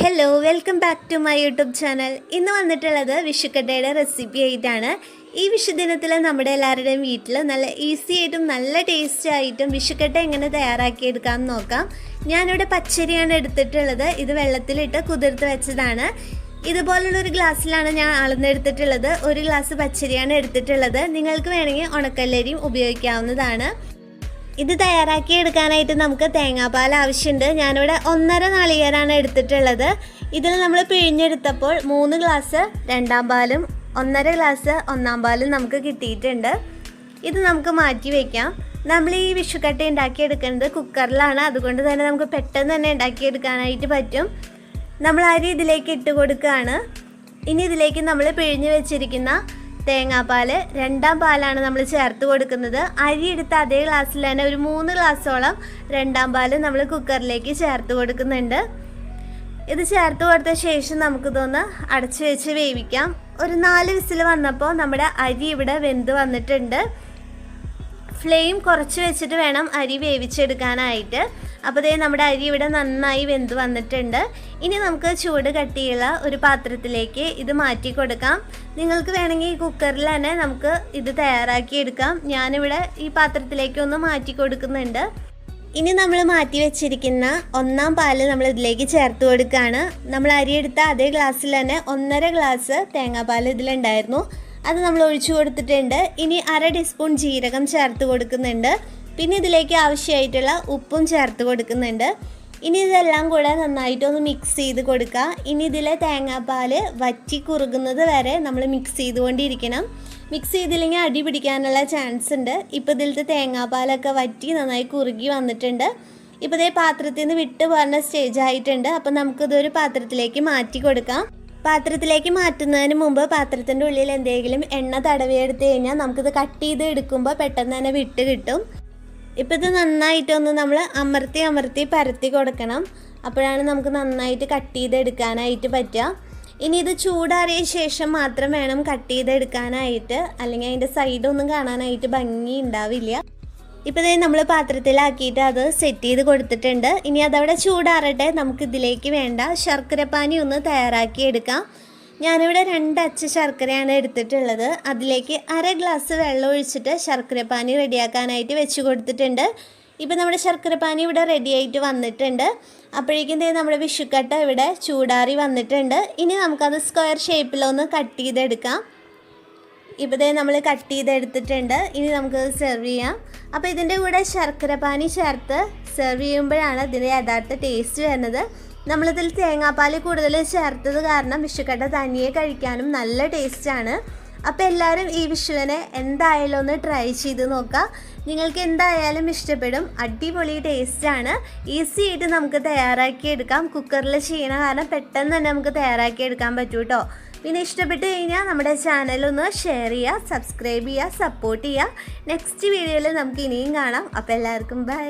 Hello welcome back to my YouTube channel ഇന്ന് വന്നിട്ടുള്ളത് വിഷുക്കട്ടയുടെ recipe ആയിട്ടാണ്. ഈ വിഷുദിനത്തിൽ നമ്മുടെ എല്ലാവരുടെയും വീട്ടിൽ നല്ല ഈസി ആയിട്ടും നല്ല ടേസ്റ്റി ആയിട്ടും വിഷുക്കട്ട എങ്ങനെ തയ്യാറാക്കിയെടുക്കാം എന്ന് നോക്കാം. ഞാനിവിടെ പച്ചരിയാണ് എടുത്തിട്ടുള്ളത്. ഇത് വെള്ളത്തിലിട്ട് കുതിർത്ത് വെച്ചതാണ്. ഇതുപോലുള്ള ഒരു ഗ്ലാസ്സിലാണ് ഞാൻ അളന്നെടുത്തിട്ടുള്ളത് ഒരു ഗ്ലാസ് പച്ചരിയാണ് എടുത്തിട്ടുള്ളത്. നിങ്ങൾക്ക് വേണമെങ്കിൽ ഉണക്കല്ലരിയും ഉപയോഗിക്കാവുന്നതാണ്. ഇത് തയ്യാറാക്കി എടുക്കാനായിട്ട് നമുക്ക് തേങ്ങാപ്പാൽ ആവശ്യമുണ്ട്. ഞാനിവിടെ ഒന്നര നാളികേരാണ് എടുത്തിട്ടുള്ളത്. ഇതിൽ നമ്മൾ പിഴിഞ്ഞെടുത്തപ്പോൾ മൂന്ന് ഗ്ലാസ് രണ്ടാം പാലും ഒന്നര ഗ്ലാസ് ഒന്നാം പാലും നമുക്ക് കിട്ടിയിട്ടുണ്ട്. ഇത് നമുക്ക് മാറ്റി വയ്ക്കാം നമ്മൾ ഈ വിഷുക്കട്ട ഉണ്ടാക്കിയെടുക്കുന്നത് കുക്കറിലാണ്. അതുകൊണ്ട് തന്നെ നമുക്ക് പെട്ടെന്ന് തന്നെ ഉണ്ടാക്കിയെടുക്കാനായിട്ട് പറ്റും. നമ്മൾ അരി ഇതിലേക്ക് ഇട്ട് കൊടുക്കുകയാണ്. ഇനി ഇതിലേക്ക് നമ്മൾ പിഴിഞ്ഞ് വെച്ചിരിക്കുന്ന തേങ്ങാപ്പാൽ രണ്ടാം പാലാണ് നമ്മൾ ചേർത്ത് കൊടുക്കുന്നത്. അരി എടുത്ത അതേ ഗ്ലാസ്സിൽ തന്നെ ഒരു മൂന്ന് ഗ്ലാസ്സോളം രണ്ടാം പാൽ നമ്മൾ കുക്കറിലേക്ക് ചേർത്ത് കൊടുക്കുന്നുണ്ട്. ഇത് ചേർത്ത് കൊടുത്ത ശേഷം നമുക്കിതൊന്ന് അടച്ചു വെച്ച് വേവിക്കാം. ഒരു നാല് വിസിൽ വന്നപ്പോൾ നമ്മുടെ അരി ഇവിടെ വെന്ത് വന്നിട്ടുണ്ട്. ഫ്ലെയിം കുറച്ച് വെച്ചിട്ട് വേണം അരി വേവിച്ചെടുക്കാനായിട്ട്. അപ്പോൾ ദേ നമ്മുടെ അരി ഇവിടെ നന്നായി വെന്ത് വന്നിട്ടുണ്ട്. ഇനി നമുക്ക് ചൂട് കട്ടിയുള്ള ഒരു പാത്രത്തിലേക്ക് ഇത് മാറ്റി കൊടുക്കാം. നിങ്ങൾക്ക് വേണമെങ്കിൽ ഈ കുക്കറിൽ തന്നെ നമുക്ക് ഇത് തയ്യാറാക്കി എടുക്കാം. ഞാനിവിടെ ഈ പാത്രത്തിലേക്ക് ഒന്ന് മാറ്റി കൊടുക്കുന്നുണ്ട്. ഇനി നമ്മൾ മാറ്റി വെച്ചിരിക്കുന്ന ഒന്നാം പാൽ നമ്മൾ ഇതിലേക്ക് ചേർത്ത് കൊടുക്കുകയാണ്. നമ്മൾ അരി എടുത്ത അതേ ഗ്ലാസ്സിൽ തന്നെ ഒന്നര ഗ്ലാസ് തേങ്ങാപ്പാൽ ഇതിലുണ്ടായിരുന്നു. അത് നമ്മൾ ഒഴിച്ചു കൊടുത്തിട്ടുണ്ട്. ഇനി അര ടീസ്പൂൺ ജീരകം ചേർത്ത് കൊടുക്കുന്നുണ്ട്. പിന്നെ ഇതിലേക്ക് ആവശ്യമായിട്ടുള്ള ഉപ്പും ചേർത്ത് കൊടുക്കുന്നുണ്ട്. ഇനി ഇതെല്ലാം കൂടെ നന്നായിട്ടൊന്ന് മിക്സ് ചെയ്ത് കൊടുക്കുക. ഇനി ഇതിലെ തേങ്ങാപ്പാൽ വറ്റി കുറുകുന്നത് വരെ നമ്മൾ മിക്സ് ചെയ്തുകൊണ്ടിരിക്കണം. മിക്സ് ചെയ്തില്ലെങ്കിൽ അടി പിടിക്കാനുള്ള ചാൻസ് ഉണ്ട്. ഇപ്പോൾ ഇതിലത്തെ തേങ്ങാപ്പാലൊക്കെ വറ്റി നന്നായി കുറുകി വന്നിട്ടുണ്ട്. ഇപ്പോൾ ഇതേ പാത്രത്തിൽ നിന്ന് വിട്ട് പോകുന്ന സ്റ്റേജ് ആയിട്ടുണ്ട്. അപ്പോൾ നമുക്കിതൊരു പാത്രത്തിലേക്ക് മാറ്റി കൊടുക്കാം. പാത്രത്തിലേക്ക് മാറ്റുന്നതിന് മുമ്പ് പാത്രത്തിന്റെ ഉള്ളിൽ എന്തെങ്കിലും എണ്ണ തടവിയെടുത്ത് കഴിഞ്ഞാൽ നമുക്കിത് കട്ട് ചെയ്ത് എടുക്കുമ്പോൾ പെട്ടെന്ന് തന്നെ വിട്ട് കിട്ടും. ഇപ്പം ഇത് നന്നായിട്ടൊന്ന് നമ്മൾ അമർത്തി അമർത്തി പരത്തി കൊടുക്കണം. അപ്പോഴാണ് നമുക്ക് നന്നായിട്ട് കട്ട് ചെയ്തെടുക്കാനായിട്ട് പറ്റുക. ഇനി ഇത് ചൂടാറിയ ശേഷം മാത്രം വേണം കട്ട് ചെയ്തെടുക്കാനായിട്ട്. അല്ലെങ്കിൽ അതിന്റെ സൈഡൊന്നും കാണാനായിട്ട് ഭംഗി ഉണ്ടാവില്ല. ഇപ്പോൾ ഇതേ നമ്മൾ പാത്രത്തിലാക്കിയിട്ട് അത് സെറ്റ് ചെയ്ത് കൊടുത്തിട്ടുണ്ട്. ഇനി അതവിടെ ചൂടാറട്ടെ. നമുക്ക് ഇതിലേക്ക് വേണ്ട ശർക്കരപ്പാനി ഒന്ന് തയ്യാറാക്കി എടുക്കാം. ഞാനിവിടെ രണ്ട് അച്ച ശർക്കരയാണ് എടുത്തിട്ടുള്ളത്. അതിലേക്ക് അര ഗ്ലാസ് വെള്ളം ഒഴിച്ചിട്ട് ശർക്കരപ്പാനി റെഡിയാക്കാനായിട്ട് വെച്ച് കൊടുത്തിട്ടുണ്ട്. ഇപ്പോൾ നമ്മുടെ ശർക്കരപ്പാനി ഇവിടെ റെഡി ആയിട്ട് വന്നിട്ടുണ്ട്. അപ്പോഴേക്കും ദേ നമ്മുടെ വിഷുക്കട്ട ഇവിടെ ചൂടാറി വന്നിട്ടുണ്ട്. ഇനി നമുക്കത് സ്ക്വയർ ഷേപ്പിലൊന്ന് കട്ട് ചെയ്തെടുക്കാം. ഇപ്പോൾ ദേ നമ്മൾ കട്ട് ചെയ്തെടുത്തിട്ടുണ്ട്. ഇനി നമുക്കത് സെർവ് ചെയ്യാം. അപ്പോൾ ഇതിന്റെ കൂടെ ശർക്കരപ്പാനി ചേർത്ത് സെർവ് ചെയ്യുമ്പോഴാണ് ഇതിന്റെ യഥാർത്ഥ ടേസ്റ്റ് വരുന്നത്. നമ്മളിതിൽ തേങ്ങാപ്പാൽ കൂടുതൽ ചേർത്തത് കാരണം വിഷുക്കട്ട തനിയെ കഴിക്കാനും നല്ല ടേസ്റ്റാണ്. അപ്പോൾ എല്ലാവരും ഈ വിഷുവിനെ എന്തായാലും ഒന്ന് ട്രൈ ചെയ്ത് നോക്കുക. നിങ്ങൾക്ക് എന്തായാലും ഇഷ്ടപ്പെടും. അടിപൊളി ടേസ്റ്റാണ്. ഈസി ആയിട്ട് നമുക്ക് തയ്യാറാക്കിയെടുക്കാം കുക്കറിൽ ചെയ്യണ കാരണം പെട്ടെന്ന് തന്നെ നമുക്ക് തയ്യാറാക്കിയെടുക്കാൻ പറ്റൂ കേട്ടോ പിന്നെ ഇഷ്ടപ്പെട്ട് കഴിഞ്ഞാൽ നമ്മുടെ ചാനലൊന്ന് ഷെയർ ചെയ്യുക സബ്സ്ക്രൈബ് ചെയ്യുക സപ്പോർട്ട് ചെയ്യുക. നെക്സ്റ്റ് വീഡിയോയിൽ നമുക്ക് ഇനിയും കാണാം. അപ്പോൾ എല്ലാവർക്കും ബൈ.